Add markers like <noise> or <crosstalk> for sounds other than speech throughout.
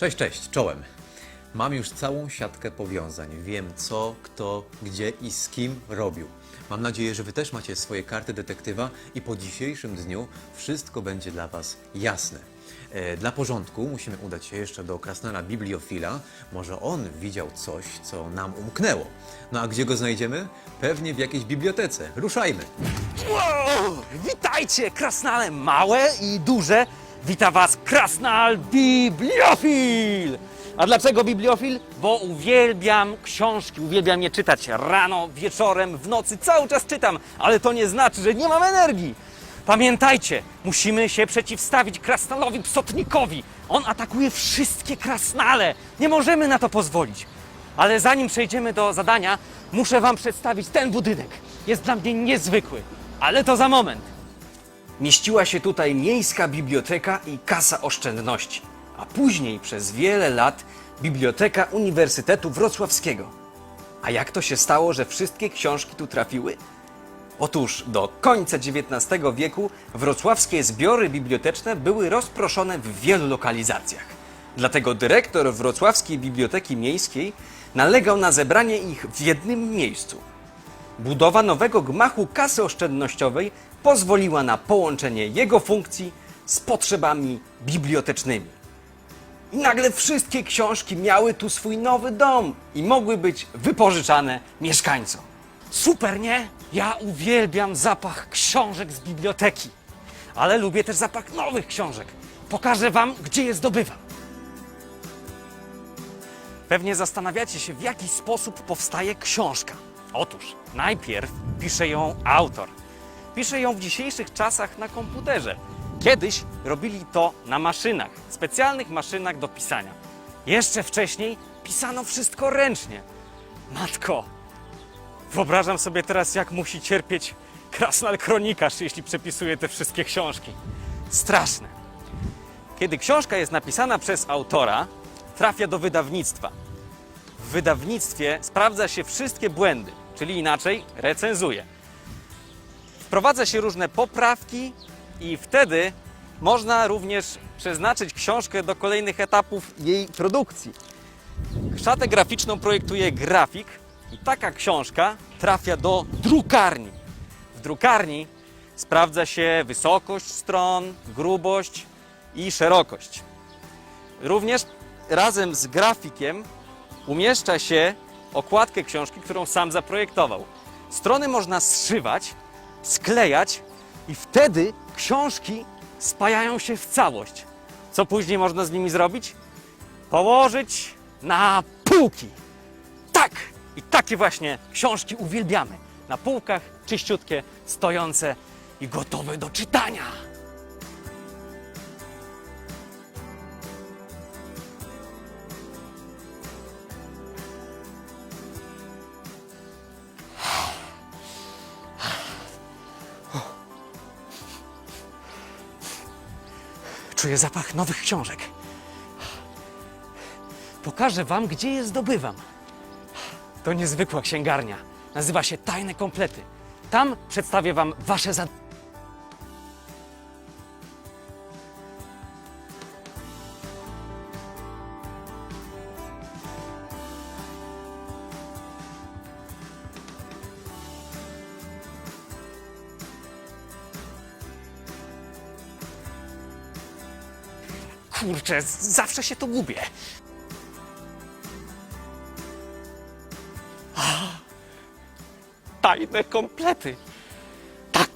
Cześć, cześć, czołem. Mam już całą siatkę powiązań. Wiem co, kto, gdzie i z kim robił. Mam nadzieję, że Wy też macie swoje karty detektywa i po dzisiejszym dniu wszystko będzie dla Was jasne. E, Dla porządku musimy udać się jeszcze do krasnala bibliofila. Może on widział coś, co nam umknęło. No a gdzie go znajdziemy? Pewnie w jakiejś bibliotece. Ruszajmy! Wow! Witajcie, krasnale małe i duże. Wita was krasnal bibliofil! A dlaczego bibliofil? Bo uwielbiam książki, uwielbiam je czytać rano, wieczorem, w nocy, cały czas czytam, ale to nie znaczy, że nie mam energii. Pamiętajcie, musimy się przeciwstawić krasnalowi psotnikowi. On atakuje wszystkie krasnale. Nie możemy na to pozwolić. Ale zanim przejdziemy do zadania, muszę Wam przedstawić ten budynek. Jest dla mnie niezwykły, ale to za moment. Mieściła się tutaj miejska biblioteka i kasa oszczędności, a później przez wiele lat Biblioteka Uniwersytetu Wrocławskiego. A jak to się stało, że wszystkie książki tu trafiły? Otóż do końca XIX wieku wrocławskie zbiory biblioteczne były rozproszone w wielu lokalizacjach. Dlatego dyrektor Wrocławskiej Biblioteki Miejskiej nalegał na zebranie ich w jednym miejscu. Budowa nowego gmachu kasy oszczędnościowej pozwoliła na połączenie jego funkcji z potrzebami bibliotecznymi. I nagle wszystkie książki miały tu swój nowy dom i mogły być wypożyczane mieszkańcom. Super, nie? Ja uwielbiam zapach książek z biblioteki, ale lubię też zapach nowych książek. Pokażę Wam, gdzie je zdobywam. Pewnie zastanawiacie się, w jaki sposób powstaje książka. Otóż najpierw pisze ją autor. Pisze ją w dzisiejszych czasach na komputerze. Kiedyś robili to na maszynach, specjalnych maszynach do pisania. Jeszcze wcześniej pisano wszystko ręcznie. Matko, wyobrażam sobie teraz, jak musi cierpieć krasnal kronikarz, jeśli przepisuje te wszystkie książki. Straszne. Kiedy książka jest napisana przez autora, trafia do wydawnictwa. W wydawnictwie sprawdza się wszystkie błędy, czyli inaczej recenzuje. Wprowadza się różne poprawki i wtedy można również przeznaczyć książkę do kolejnych etapów jej produkcji. Szatę graficzną projektuje grafik i taka książka trafia do drukarni. W drukarni sprawdza się wysokość stron, grubość i szerokość. Również razem z grafikiem umieszcza się okładkę książki, którą sam zaprojektował. Strony można zszywać, sklejać i wtedy książki spajają się w całość. Co później można z nimi zrobić? Położyć na półki. Tak! I takie właśnie książki uwielbiamy. Na półkach, czyściutkie, stojące i gotowe do czytania. Czuję zapach nowych książek. Pokażę Wam, gdzie je zdobywam. To niezwykła księgarnia. Nazywa się Tajne Komplety. Tam przedstawię Wam Wasze zadania. Kurczę, zawsze się tu gubię. tajne komplety. Tak.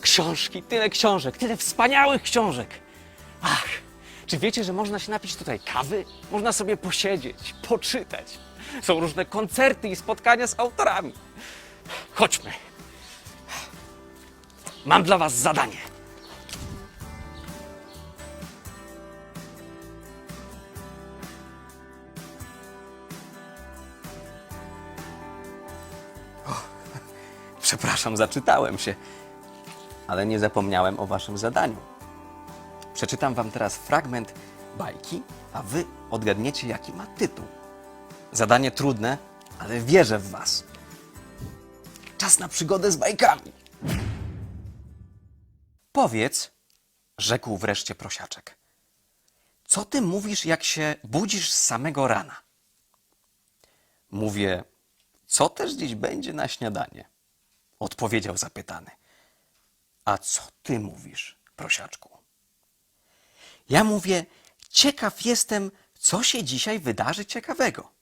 Książki, tyle książek, tyle wspaniałych książek. Ach, czy wiecie, że można się napić tutaj kawy? Można sobie posiedzieć, poczytać. Są różne koncerty i spotkania z autorami. Chodźmy. Mam dla Was zadanie. Przepraszam, zaczytałem się, ale nie zapomniałem o waszym zadaniu. Przeczytam wam teraz fragment bajki, a wy odgadniecie, jaki ma tytuł. Zadanie trudne, ale wierzę w was. Czas na przygodę z bajkami. Powiedz, rzekł wreszcie prosiaczek. co ty mówisz, jak się budzisz z samego rana? Mówię, co też dziś będzie na śniadanie? Odpowiedział zapytany. A co ty mówisz, prosiaczku? Ja mówię, ciekaw jestem, co się dzisiaj wydarzy ciekawego.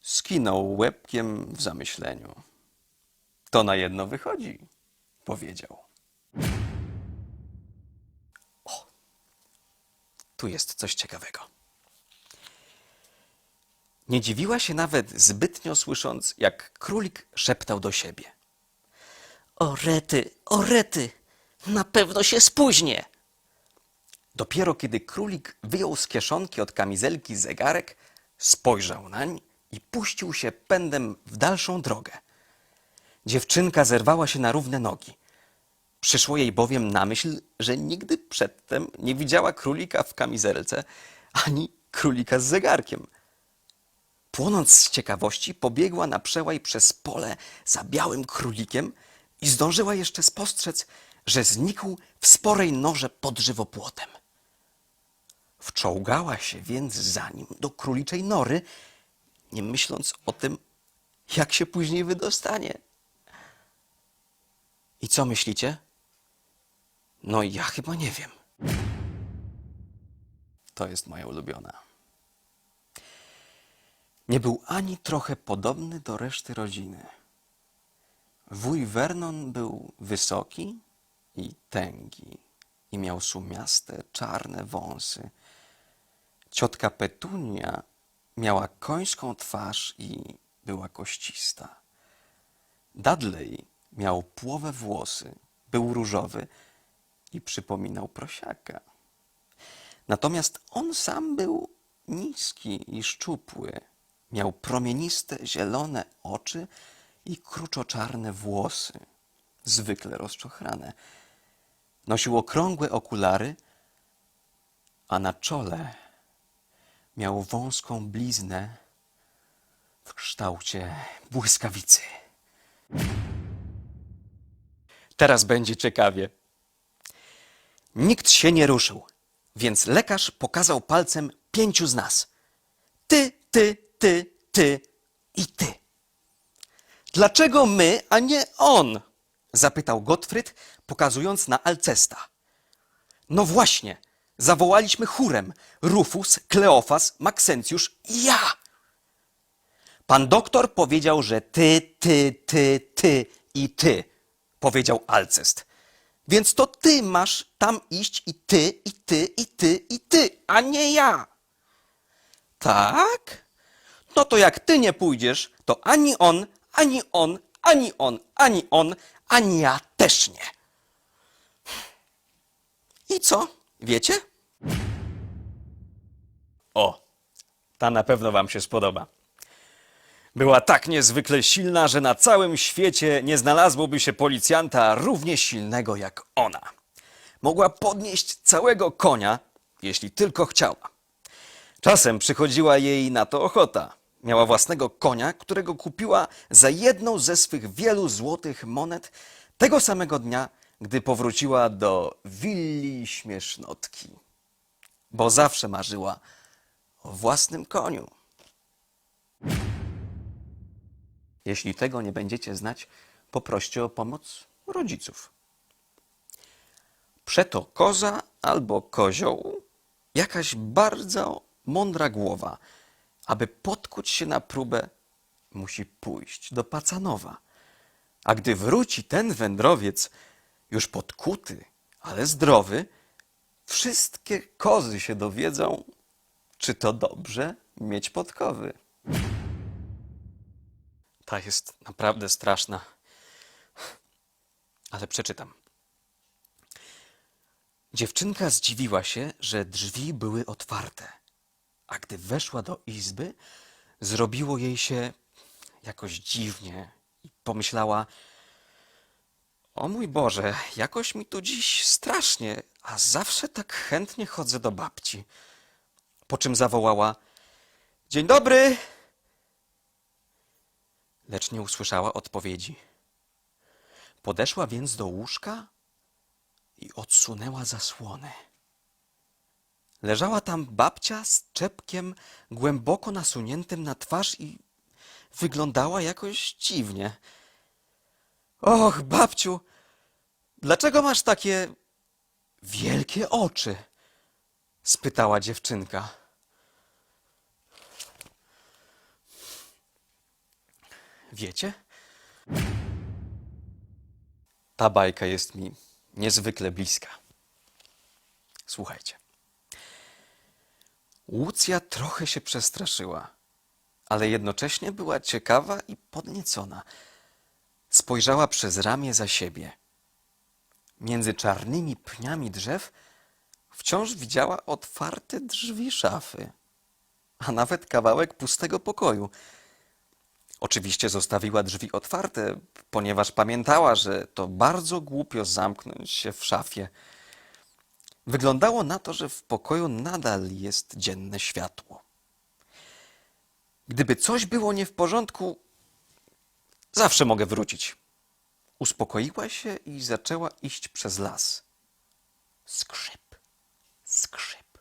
Skinął łebkiem w zamyśleniu. To na jedno wychodzi, powiedział. O, tu jest coś ciekawego. Nie dziwiła się nawet zbytnio słysząc, jak królik szeptał do siebie. O rety, o rety, na pewno się spóźnię. Dopiero kiedy królik wyjął z kieszonki od kamizelki zegarek, spojrzał nań i puścił się pędem w dalszą drogę. Dziewczynka zerwała się na równe nogi. Przyszło jej bowiem na myśl, że nigdy przedtem nie widziała królika w kamizelce, ani królika z zegarkiem. Płonąc z ciekawości, pobiegła na przełaj przez pole za białym królikiem i zdążyła jeszcze spostrzec, że znikł w sporej norze pod żywopłotem. Wczołgała się więc za nim do króliczej nory, nie myśląc o tym, jak się później wydostanie. I co myślicie? No ja chyba nie wiem. To jest moja ulubiona. Nie był ani trochę podobny do reszty rodziny. Wuj Vernon był wysoki i tęgi i miał sumiaste, czarne wąsy. Ciotka Petunia miała końską twarz i była koścista. Dudley miał płowe włosy, był różowy i przypominał prosiaka. Natomiast on sam był niski i szczupły. Miał promieniste, zielone oczy i kruczoczarne włosy, zwykle rozczochrane. Nosił okrągłe okulary, a na czole miał wąską bliznę w kształcie błyskawicy. Teraz będzie ciekawie. Nikt się nie ruszył, więc lekarz pokazał palcem pięciu z nas. Ty, ty, ty, ty i ty. Dlaczego my, a nie on? zapytał Gottfried, pokazując na Alcesta. No właśnie, zawołaliśmy chórem Rufus, Kleofas, Maksencjusz i ja. Pan doktor powiedział, że ty, ty, ty, ty i ty, powiedział Alcest. Więc to ty masz tam iść i ty, i ty, i ty, i ty, a nie ja. Tak? No to jak ty nie pójdziesz, to ani on, ani on, ani on, ani on, ani ja też nie. I co? Wiecie? O, ta na pewno wam się spodoba. Była tak niezwykle silna, że na całym świecie nie znalazłoby się policjanta równie silnego jak ona. Mogła podnieść całego konia, jeśli tylko chciała. Czasem przychodziła jej na to ochota. Miała własnego konia, którego kupiła za jedną ze swych wielu złotych monet tego samego dnia, gdy powróciła do willi śmiesznotki. Bo zawsze marzyła o własnym koniu. Jeśli tego nie będziecie znać, poproście o pomoc rodziców. Przeto koza albo kozioł, jakaś bardzo mądra głowa, aby podkuć się na próbę, musi pójść do Pacanowa. A gdy wróci ten wędrowiec, już podkuty, ale zdrowy, wszystkie kozy się dowiedzą, czy to dobrze mieć podkowy. Ta jest naprawdę straszna. Ale przeczytam. Dziewczynka zdziwiła się, że drzwi były otwarte, a gdy weszła do izby, zrobiło jej się jakoś dziwnie i pomyślała: O mój Boże, jakoś mi tu dziś strasznie, a zawsze tak chętnie chodzę do babci. Po czym zawołała: Dzień dobry! lecz nie usłyszała odpowiedzi. Podeszła więc do łóżka i odsunęła zasłonę. Leżała tam babcia z czepkiem głęboko nasuniętym na twarz i wyglądała jakoś dziwnie. Och, babciu, dlaczego masz takie wielkie oczy? spytała dziewczynka. Wiecie? Ta bajka jest mi niezwykle bliska. Słuchajcie. Łucja trochę się przestraszyła, ale jednocześnie była ciekawa i podniecona. Spojrzała przez ramię za siebie. Między czarnymi pniami drzew wciąż widziała otwarte drzwi szafy, a nawet kawałek pustego pokoju. Oczywiście zostawiła drzwi otwarte, ponieważ pamiętała, że to bardzo głupio zamknąć się w szafie. Wyglądało na to, że w pokoju nadal jest dzienne światło. Gdyby coś było nie w porządku, zawsze mogę wrócić. Uspokoiła się i zaczęła iść przez las. Skrzyp, skrzyp.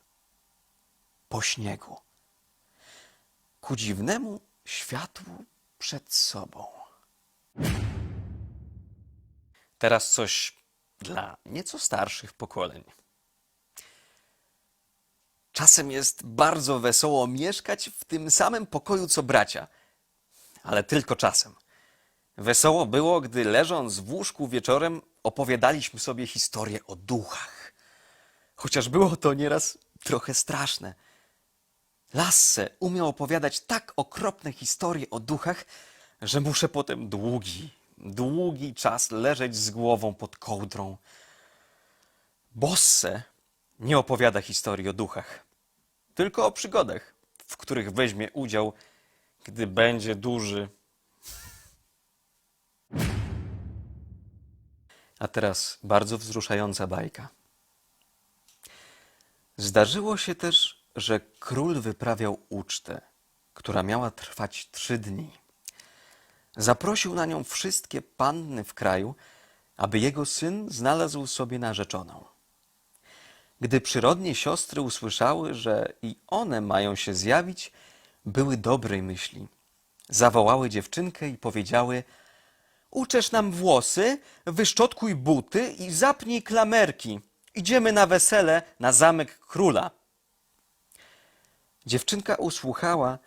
Po śniegu. Ku dziwnemu światłu przed sobą. Teraz coś dla nieco starszych pokoleń. Czasem jest bardzo wesoło mieszkać w tym samym pokoju co bracia, ale tylko czasem. Wesoło było, gdy leżąc w łóżku wieczorem opowiadaliśmy sobie historię o duchach. Chociaż było to nieraz trochę straszne. Lasse umiał opowiadać tak okropne historie o duchach, że muszę potem długi, długi czas leżeć z głową pod kołdrą. Bosse nie opowiada historii o duchach, tylko o przygodach, w których weźmie udział, gdy będzie duży. A teraz bardzo wzruszająca bajka. Zdarzyło się też, że król wyprawiał ucztę, która miała trwać trzy dni. Zaprosił na nią wszystkie panny w kraju, aby jego syn znalazł sobie narzeczoną. Gdy przyrodnie siostry usłyszały, że i one mają się zjawić, były dobrej myśli. Zawołały dziewczynkę i powiedziały: Uczesz nam włosy, wyszczotkuj buty i zapnij klamerki. Idziemy na wesele na zamek króla. Dziewczynka usłuchała,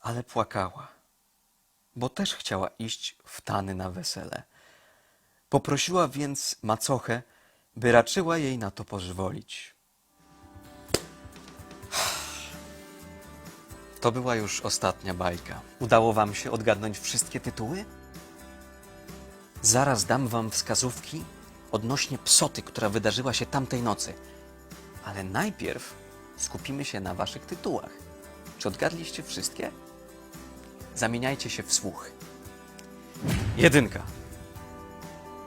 ale płakała, bo też chciała iść w tany na wesele. Poprosiła więc macochę, by raczyła jej na to pozwolić. To była już ostatnia bajka. Udało wam się odgadnąć wszystkie tytuły? Zaraz dam wam wskazówki odnośnie psoty, która wydarzyła się tamtej nocy. Ale najpierw skupimy się na waszych tytułach. Czy odgadliście wszystkie? Zamieniajcie się w słuch. Jedynka.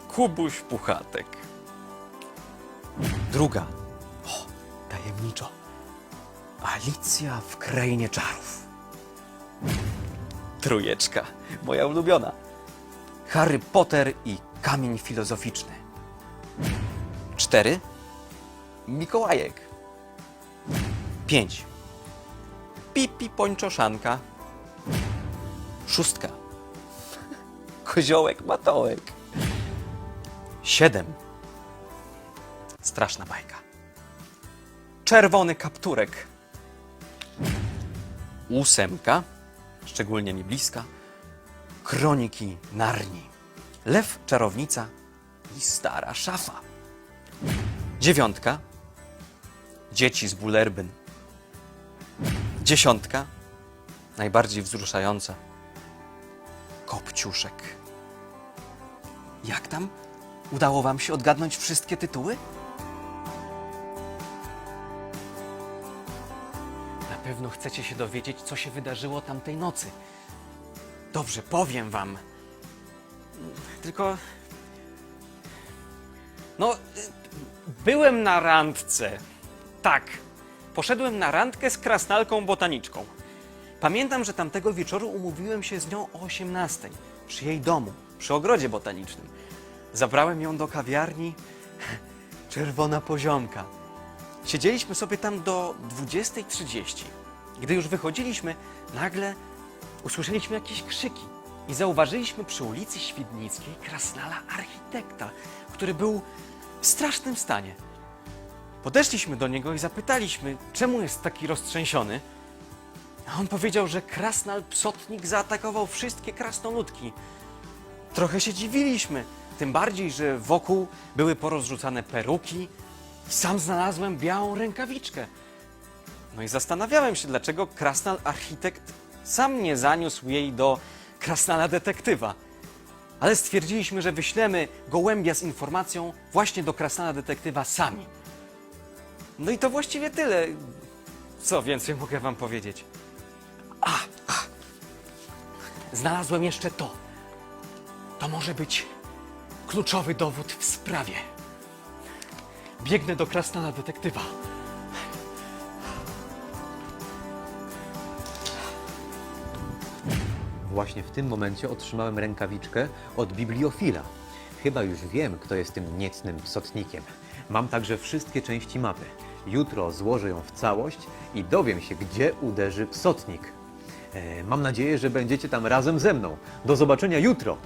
Kubuś Puchatek. Druga. O, tajemniczo. Alicja w krainie czarów. Trójeczka. Moja ulubiona. Harry Potter i kamień filozoficzny. Cztery. Mikołajek. Pięć. Pipi pończoszanka. Szóstka. <laughs> Koziołek matołek. Siedem. Straszna bajka. Czerwony kapturek. Ósemka, szczególnie mi bliska. Kroniki Narni. Lew, czarownica i stara szafa. Dziewiątka. Dzieci z Bulerbyn. Dziesiątka. Najbardziej wzruszająca. Kopciuszek. Jak tam? Udało wam się odgadnąć wszystkie tytuły? Pewno chcecie się dowiedzieć, co się wydarzyło tamtej nocy. Dobrze, powiem wam. Tylko. No, byłem na randce. Tak. Poszedłem na randkę z krasnalką botaniczką. Pamiętam, że tamtego wieczoru umówiłem się z nią o 18 przy jej domu, przy ogrodzie botanicznym. Zabrałem ją do kawiarni <laughs> Czerwona Poziomka. Siedzieliśmy sobie tam do 20.30. Gdy już wychodziliśmy, nagle usłyszeliśmy jakieś krzyki i zauważyliśmy przy ulicy Świdnickiej krasnala architekta, który był w strasznym stanie. Podeszliśmy do niego i zapytaliśmy, czemu jest taki roztrzęsiony. A on powiedział, że krasnal psotnik zaatakował wszystkie krasnoludki. Trochę się dziwiliśmy, tym bardziej, że wokół były porozrzucane peruki i sam znalazłem białą rękawiczkę. No i zastanawiałem się, dlaczego krasnal architekt sam nie zaniósł jej do krasnala detektywa. Ale stwierdziliśmy, że wyślemy gołębia z informacją właśnie do krasnala detektywa sami. No i to właściwie tyle. Co więcej mogę wam powiedzieć? A, a. Znalazłem jeszcze to. To może być kluczowy dowód w sprawie. Biegnę do krasnala detektywa. Właśnie w tym momencie otrzymałem rękawiczkę od bibliofila. Chyba już wiem, kto jest tym niecnym psotnikiem. Mam także wszystkie części mapy. Jutro złożę ją w całość i dowiem się, gdzie uderzy psotnik. E, mam nadzieję, że będziecie tam razem ze mną. Do zobaczenia jutro!